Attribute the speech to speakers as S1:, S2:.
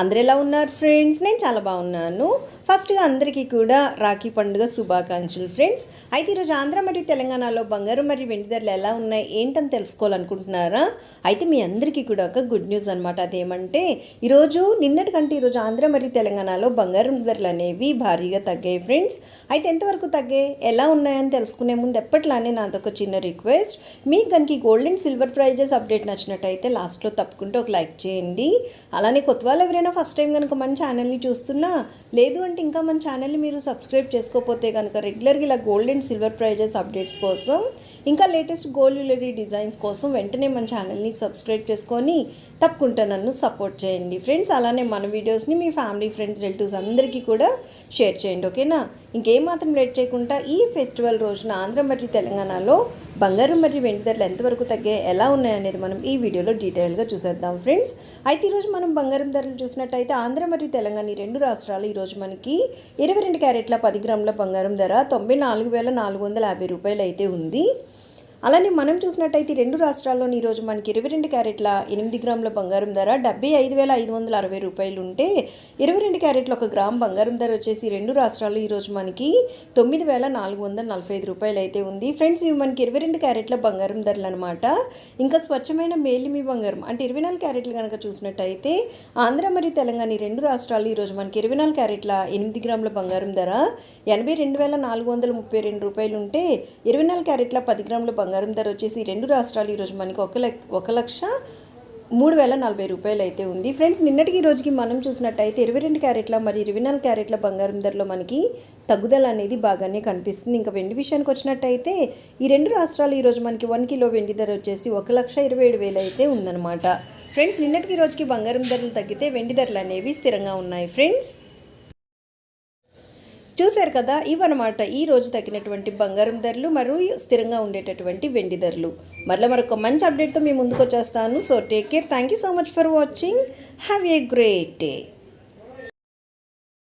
S1: అందరు ఎలా ఉన్నారు ఫ్రెండ్స్? నేను చాలా బాగున్నాను. ఫస్ట్గా అందరికీ కూడా రాఖీ పండుగ శుభాకాంక్షలు ఫ్రెండ్స్. అయితే ఈరోజు ఆంధ్ర మరియు తెలంగాణలో బంగారం మరియు వెండి ధరలు ఎలా ఉన్నాయి ఏంటని తెలుసుకోవాలనుకుంటున్నారా? అయితే మీ అందరికీ కూడా ఒక గుడ్ న్యూస్ అనమాట అదేమంటే ఈరోజు నిన్నటి కంటే ఈరోజు ఆంధ్ర మరియు తెలంగాణలో బంగారం ధరలు అనేవి భారీగా తగ్గాయి ఫ్రెండ్స్. అయితే ఎంతవరకు తగ్గాయి? ఎలా ఉన్నాయని తెలుసుకునే ముందు ఎప్పట్లానే నాదొక చిన్న రిక్వెస్ట్ మీకు కనుక gold and silver prizes update నచ్చినట్టయితే లాస్ట్లో తప్పకుండా ఒక లైక్ చేయండి. అలానే కొత్త వాళ్ళు ఎవరైనా ఫస్ట్ టైం కనుక మన ఛానల్ని చూస్తున్నా లేదు అంటే ఇంకా మన ఛానల్ని మీరు సబ్స్క్రైబ్ చేసుకోకపోతే కనుక రెగ్యులర్గా ఇలా gold and silver prizes updates కోసం ఇంకా లేటెస్ట్ గోల్డ్ జ్యువెలరీ డిజైన్స్ కోసం వెంటనే మన ఛానల్ని సబ్స్క్రైబ్ చేసుకొని తప్పకుండా నన్ను సపోర్ట్ చేయండి. ఫ్రెండ్స్ అలానే మన వీడియోస్ని మీ ఫ్యామిలీ ఫ్రెండ్స్ రిలేటివ్స్ అందరికీ కూడా షేర్ చేయండి ఓకేనా ఇంకేం మాత్రం లేట్ చేయకుండా ఈ ఫెస్టివల్ రోజున ఆంధ్ర మరియు తెలంగాణలో బంగారం మరియు వెండి ధరలు ఎంతవరకు తగ్గాయి ఎలా ఉన్నాయనేది మనం ఈ వీడియోలో డీటెయిల్గా చూసేద్దాం ఫ్రెండ్స్ అయితే ఈరోజు మనం బంగారం ధరలు చూసినట్టయితే ఆంధ్ర మరియు తెలంగాణ ఈ రెండు రాష్ట్రాలు ఈరోజు మనకి ఇరవై రెండు క్యారెట్ల పది గ్రాముల బంగారం ధర తొంభై నాలుగు వేల నాలుగు వందల యాభై రూపాయలు అయితే ఉంది. అలానే మనం చూసినట్టయితే రెండు రాష్ట్రాల్లోని ఈరోజు మనకి ఇరవై రెండు క్యారెట్ల ఎనిమిది గ్రాముల బంగారం ధర డెబ్బై ఐదు వేల ఐదు వందల అరవై రూపాయలు ఉంటే ఇరవై రెండు క్యారెట్ల ఒక గ్రామ్ బంగారం ధర వచ్చేసి రెండు రాష్ట్రాల్లో ఈరోజు మనకి తొమ్మిది వేల నాలుగు వందల నలభై ఐదు రూపాయలు అయితే ఉంది. ఫ్రెండ్స్ ఇవి మనకి ఇరవై రెండు క్యారెట్ల బంగారం ధరలు అనమాట ఇంకా స్వచ్ఛమైన మేలిమి బంగారం అంటే ఇరవై నాలుగు క్యారెట్లు కనుక చూసినట్టయితే ఆంధ్ర మరియు తెలంగాణ ఈ రెండు రాష్ట్రాలు ఈరోజు మనకి ఇరవై నాలుగు క్యారెట్ల ఎనిమిది గ్రాముల బంగారం ధర ఎనభై రెండు వేల నాలుగు వందల ముప్పై రెండు రూపాయలు ఉంటే ఇరవై నాలుగు క్యారెట్ల పది గ్రాముల బంగారం ధర వచ్చేసి రెండు రాష్ట్రాలు ఈరోజు మనకి ఒక లక్ష ఒక లక్ష మూడు వేల నలభై రూపాయలు అయితే ఉంది. ఫ్రెండ్స్ నిన్నటికి ఈ రోజుకి మనం చూసినట్టయితే ఇరవై రెండు క్యారెట్ల మరి ఇరవై నాలుగు క్యారెట్ల బంగారం ధరలో మనకి తగ్గుదల అనేది బాగానే కనిపిస్తుంది. ఇంకా వెండి విషయానికి వచ్చినట్టయితే ఈ రెండు రాష్ట్రాలు ఈరోజు మనకి వన్ కిలో వెండి ధర వచ్చేసి ఒక లక్ష ఇరవై ఏడు వేలు అయితే ఉందన్నమాట. ఫ్రెండ్స్ నిన్నటికి ఈ రోజుకి బంగారం ధరలు తగ్గితే వెండి ధరలు అనేవి స్థిరంగా ఉన్నాయి. ఫ్రెండ్స్ చూశారు కదా ఇవన్నమాట ఈ రోజు తగ్గినటువంటి బంగారం ధరలు మరియు స్థిరంగా ఉండేటటువంటి వెండి ధరలు. మరలా మరొక మంచి అప్డేట్తో మీ ముందుకు వచ్చేస్తాను. So take care thank you so much for watching have a great day